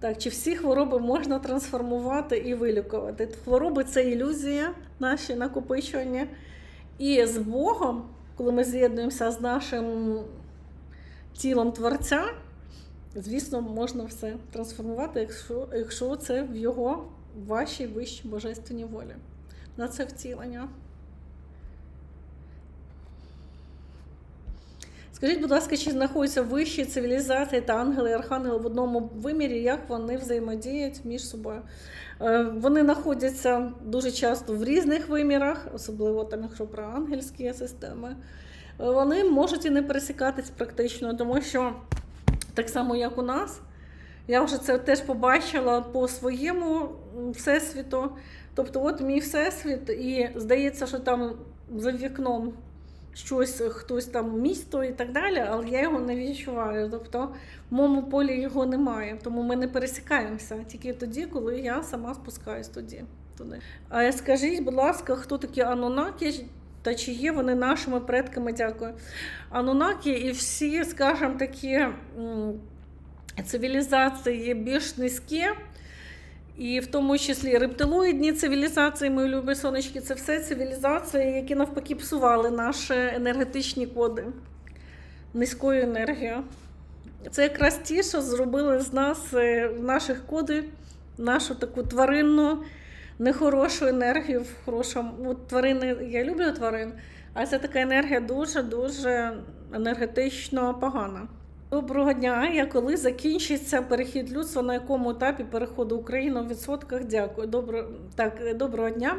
Так, чи всі хвороби можна трансформувати і вилікувати? Хвороби це ілюзія, наші накопичування. І з Богом, коли ми з'єднуємося з нашим тілом Творця, звісно, можна все трансформувати, якщо, якщо це в його, вашій вищій божественній волі. На це втілення. Скажіть, будь ласка, чи знаходяться вищі цивілізації та ангели і архангели в одному вимірі, як вони взаємодіють між собою? Е, Вони знаходяться дуже часто в різних вимірах, особливо там, якщо про ангельські системи. Е, Вони можуть і не пересікатись практично, тому що так само, як у нас, я вже це теж побачила по своєму всесвіту. Тобто, от мій всесвіт, і здається, що там за вікном щось, хтось там місто і так далі, але я його не відчуваю. Тобто в моєму полі його немає. Тому ми не пересікаємося тільки тоді, коли я сама спускаюсь тоді. Туди. А скажіть, будь ласка, хто такі Анунакі? Та чи є вони нашими предками? Дякую. Анунакі і всі, скажімо, такі цивілізації більш низькі, і в тому числі рептилоїдні цивілізації, мої любі сонечки, це все цивілізації, які навпаки псували наші енергетичні коди низькою енергією. Це якраз ті, що зробили з нас е, наших коди, нашу таку тваринну, нехорошу енергію. В хорошому. От тварини, я люблю тварин, а це така енергія дуже-дуже енергетично погана. Доброго дня. Я коли закінчиться перехід людства, на якому етапі переходу України в відсотках? Дякую. Добро... Так, е, доброго дня.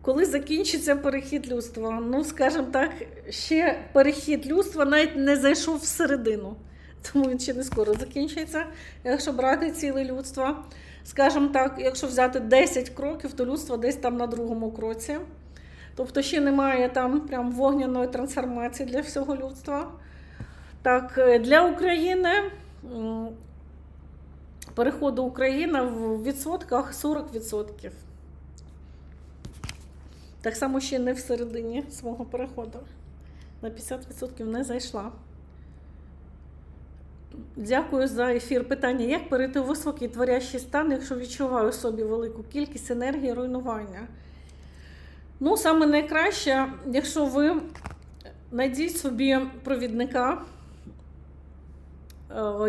Коли закінчиться перехід людства? Ну, скажімо так, ще перехід людства навіть не зайшов всередину, тому він ще не скоро закінчиться. Якщо брати ціле людство, скажімо так, якщо взяти 10 кроків, то людство десь там на другому кроці. Тобто ще немає там прям вогняної трансформації для всього людства. Так, е, для України переходу України в відсотках 40%. Так само ще не всередині свого переходу. На 50% не зайшла. Дякую за ефір. Питання: як перейти у високий творящий стан, якщо відчуваю у собі велику кількість енергії руйнування? Ну, саме найкраще, якщо ви знайдіть собі провідника, е,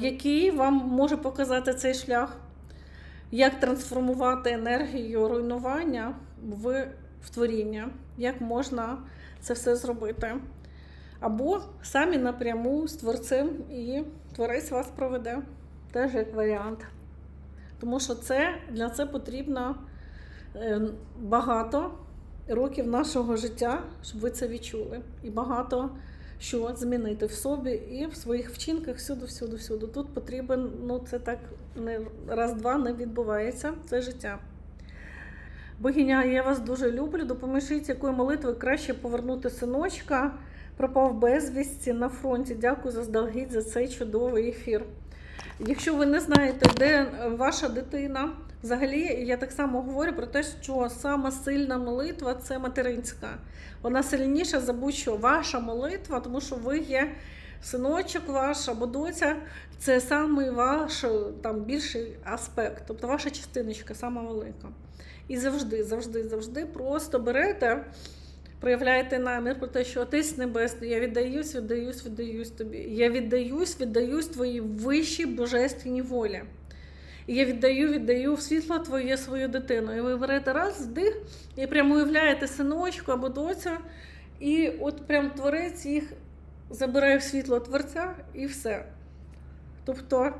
який вам може показати цей шлях, як трансформувати енергію руйнування в, в творіння, як можна це все зробити. Або самі напряму з творцем і творець вас проведе. Теж як варіант. Тому що це, для це потрібно е, багато років нашого життя, щоб ви це відчули. І багато що змінити в собі і в своїх вчинках всюди, всюди, всюди. Тут потрібен, ну це так не раз-два не відбувається. Це життя. Богиня, я вас дуже люблю. Допоможіть, якою молитвою краще повернути синочка. Пропав безвісті на фронті. Дякую заздалегідь за цей чудовий ефір. Якщо ви не знаєте, де ваша дитина, взагалі я так само говорю про те, що сама сильна молитва це материнська. Вона сильніша за будь-що ваша молитва, тому що ви є синочок ваш або доця, це самий ваш там більший аспект, тобто ваша частиночка, сама велика. І завжди, завжди, завжди просто берете. Проявляєте намір про те, що Отець Небесний, я віддаюсь, віддаюсь, віддаюсь тобі. Я віддаюсь, віддаюсь твоїй вищій божественній волі. І я віддаю, віддаю в світло твоє свою дитину. І ви берете раз, вдих, і прямо уявляєте синочку або доцю, і от прям творець їх забирає в світло Творця і все. Тобто,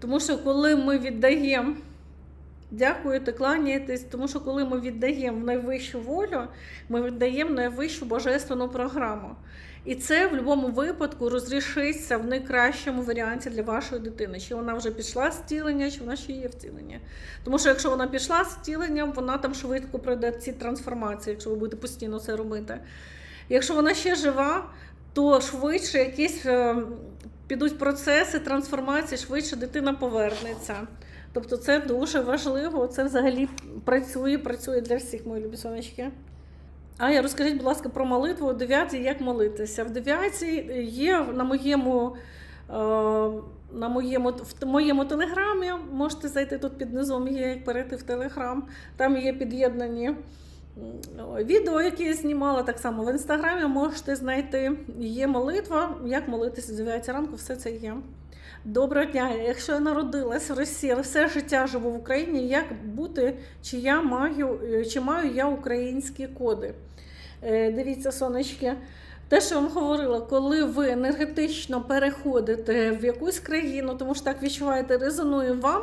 тому що коли ми віддаємо. Дякуєте, кланяєтесь, тому що коли ми віддаємо найвищу волю, ми віддаємо найвищу божественну програму. І це в будь-якому випадку розрішиться в найкращому варіанті для вашої дитини. Чи вона вже пішла з втілення, чи вона ще є втілення. Тому що якщо вона пішла з вона там швидко пройде ці трансформації, якщо ви будете постійно це робити. Якщо вона ще жива, то швидше якісь е, підуть процеси трансформації, швидше дитина повернеться. Тобто це дуже важливо, це взагалі працює, працює для всіх, мої любі сонечки. А розкажіть, будь ласка, про молитву у дев'ятій, як молитися. В дев'ятій є на моєму, е, на моєму, в моєму телеграмі. Можете зайти тут під низом, є як перейти в телеграм. Там є під'єднані відео, які я знімала. Так само в інстаграмі можете знайти. Є молитва, як молитися з 9 ранку, все це є. Доброго дня. Якщо я народилась в Росії, але все життя живу в Україні, як бути, чи я маю, е, чи маю я українські коди? Е, Дивіться, сонечки. Те, що я вам говорила, коли ви енергетично переходите в якусь країну, тому що так відчуваєте, резонує вам,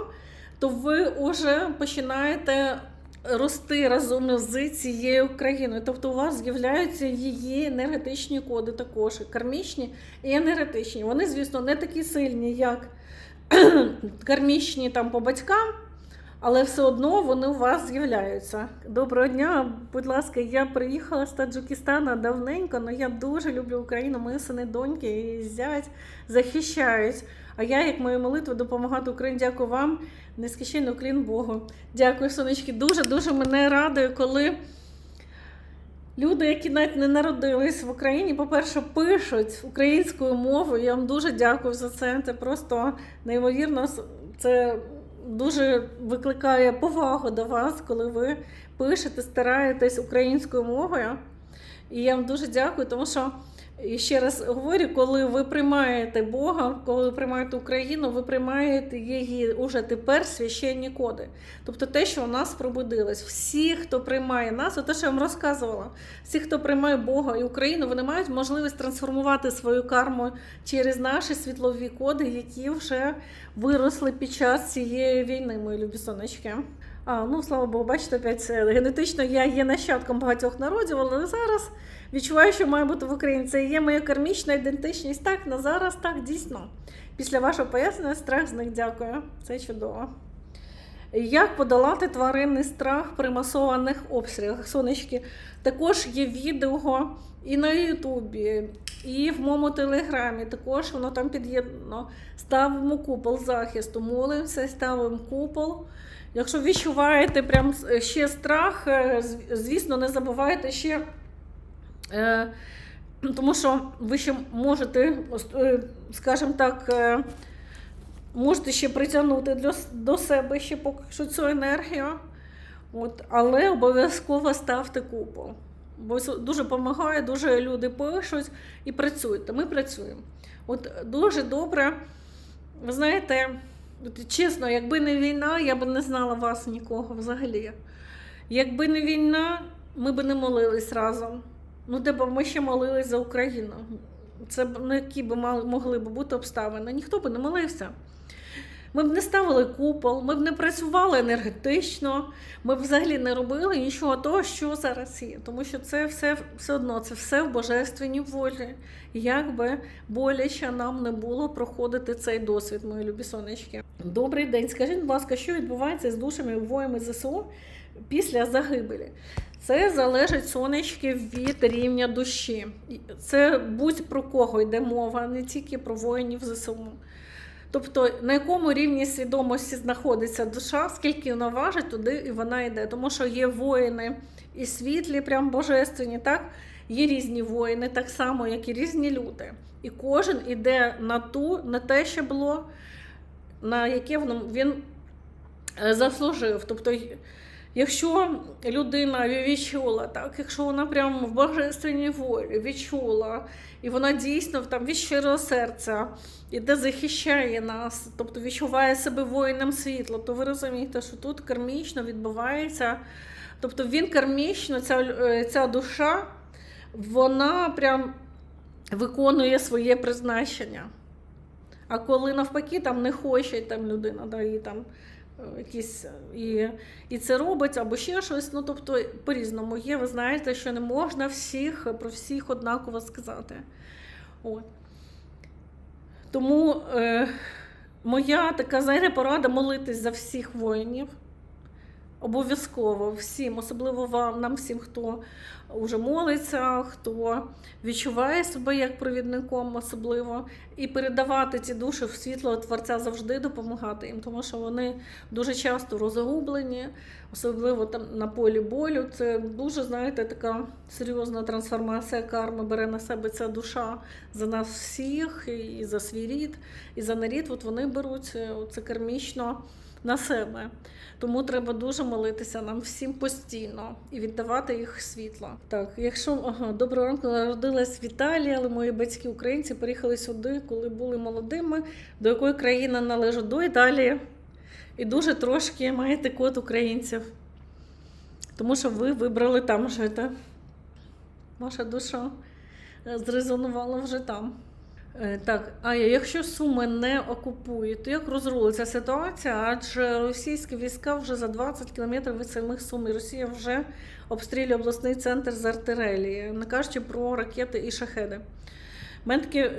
то ви вже починаєте рости разом з цією країною. Тобто у вас з'являються її енергетичні коди також, кармічні і енергетичні. Вони, звісно, не такі сильні, як кармічні там по батькам. Але все одно вони у вас з'являються. Доброго дня, будь ласка, я приїхала з Таджикистана давненько, але я дуже люблю Україну. Мої сини, доньки і зять захищають. А я, як мою молитву, допомагати Україні. Дякую вам. Нескінченний уклін Богу. Дякую, сонечки. Дуже дуже мене радує, коли люди, які навіть не народились в Україні, по-перше, пишуть українською мовою. Я вам дуже дякую за це. Це просто неймовірно. Це дуже викликає повагу до вас, коли ви пишете, стараєтесь українською мовою. І я вам дуже дякую, тому що і ще раз говорю, коли ви приймаєте Бога, коли ви приймаєте Україну, ви приймаєте її уже тепер священні коди. Тобто те, що у нас пробудилось. Всі, хто приймає нас, те, що я вам розказувала, всі, хто приймає Бога і Україну, вони мають можливість трансформувати свою карму через наші світлові коди, які вже виросли під час цієї війни, мої любі сонечки. А, ну слава Богу, бачите, опять генетично я є нащадком багатьох народів, але зараз відчуваю, що має бути в Україні. Це є моя кармічна ідентичність. Так, на зараз так дійсно. Після вашого пояснення страх з них дякую. Це чудово. Як подолати тваринний страх при масованих обстрілах? Сонечки, також є відео і на Ютубі, і в моєму телеграмі. Також воно там під'єднано. Ставимо купол захисту, молимося, ставимо купол. Якщо відчуваєте прям ще страх, е, звісно, не забувайте ще. Е, тому що ви ще можете, е, скажімо так, е, можете ще притягнути до себе ще поки що цю енергію. От, але обов'язково ставте купол. Бо дуже допомагає, дуже люди пишуть і працюєте. Ми працюємо. От дуже добре, ви знаєте, от, чесно, якби не війна, я б не знала вас нікого взагалі. Якби не війна, ми б не молились разом. Ну, де б ми ще молились за Україну. Це б ну, які б могли б бути обставини. Ніхто б не молився. Ми б не ставили купол, ми б не працювали енергетично, ми б взагалі не робили нічого того, що зараз є. Тому що це все все одно, це все в божественній волі. Як би боляче нам не було проходити цей досвід, мої любі сонечки. Добрий день. Скажіть, будь ласка, що відбувається з душами воїнами ЗСУ після загибелі? Це залежить сонечки від рівня душі. Це будь про кого йде мова, не тільки про воїнів ЗСУ. Тобто на якому рівні свідомості знаходиться душа, скільки вона важить, туди і вона йде. Тому що є воїни і світлі, прям божественні, так? Є різні воїни, так само, як і різні люди. І кожен іде на ту, на те, що було, на яке він е, заслужив. Тобто, якщо людина відчула, так, якщо вона прямо в божественній волі відчула, і вона дійсно там від щирого серця іде захищає нас, тобто відчуває себе воїном світла, то ви розумієте, що тут кармічно відбувається. Тобто він кармічно, ця, е, ця душа, вона прям виконує своє призначення. А коли навпаки там не хоче там людина, да, і там якісь і, і це робить або ще щось. Ну тобто по-різному є. Ви знаєте, що не можна всіх про всіх однаково сказати. От. Тому е, моя така знаєте, порада молитись за всіх воїнів. Обов'язково всім, особливо вам, нам всім, хто вже молиться, хто відчуває себе як провідником, особливо. І передавати ці душі в світло Творця завжди допомагати їм, тому що вони дуже часто розгублені, особливо там на полі болю. Це дуже, знаєте, така серйозна трансформація карми бере на себе ця душа за нас всіх, і за свій рід, і за нарід. От вони беруть е, це кармічно на себе. Тому треба дуже молитися нам всім постійно і віддавати їх світло. Так, якщо ага, доброго ранку народилась в Італії, але мої батьки українці приїхали сюди, коли були молодими. До якої країни належу? До Італії. І дуже трошки маєте код українців. Тому що ви вибрали там жити. Ваша душа е, зрезонувала вже там. Е, Так, а якщо Суми не окупують, то як розрулиться ситуація? Адже російські війська вже за 20 кілометрів від самих Сум, і Росія вже обстрілює обласний центр з артилерії, не кажучи про ракети і шахеди. Таке,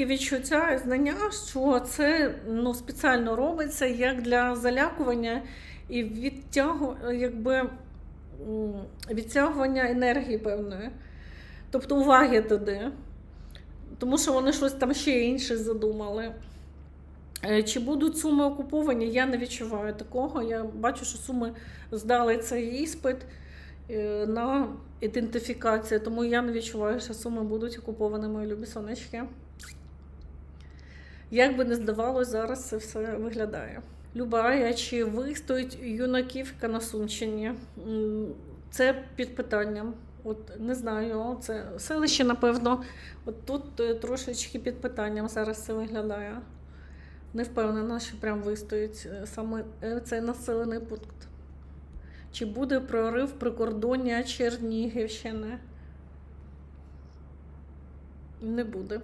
е, відчуття і знання, що це ну, спеціально робиться як для залякування і відтягу, якби, відтягування енергії певної, тобто уваги туди. Тому що вони щось там ще інше задумали. Е, Чи будуть суми окуповані, я не відчуваю такого. Я бачу, що суми здали цей іспит е, на ідентифікацію, тому я не відчуваю, що суми будуть окуповані, мої любі сонечки. Як би не здавалось, зараз це все виглядає. Люба, а чи вистоїть юнаківка на Сумщині? Це під питанням. От не знаю, це селище, напевно. От тут е, трошечки під питанням зараз це виглядає. Не впевнена, що прям вистоїть е, саме е, цей населений пункт. Чи буде прорив прикордоння Чернігівщини? Не буде.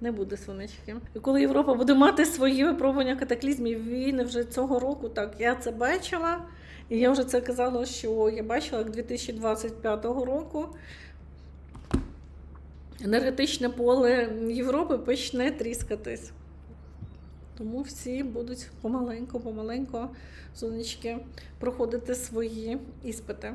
Не буде сонечки. І коли Європа буде мати свої випробування катаклізмів війни вже цього року, так я це бачила. І я вже це казала, що я бачила як 2025 року енергетичне поле Європи почне тріскатись. Тому всі будуть помаленьку, помаленьку, сонечки, проходити свої іспити.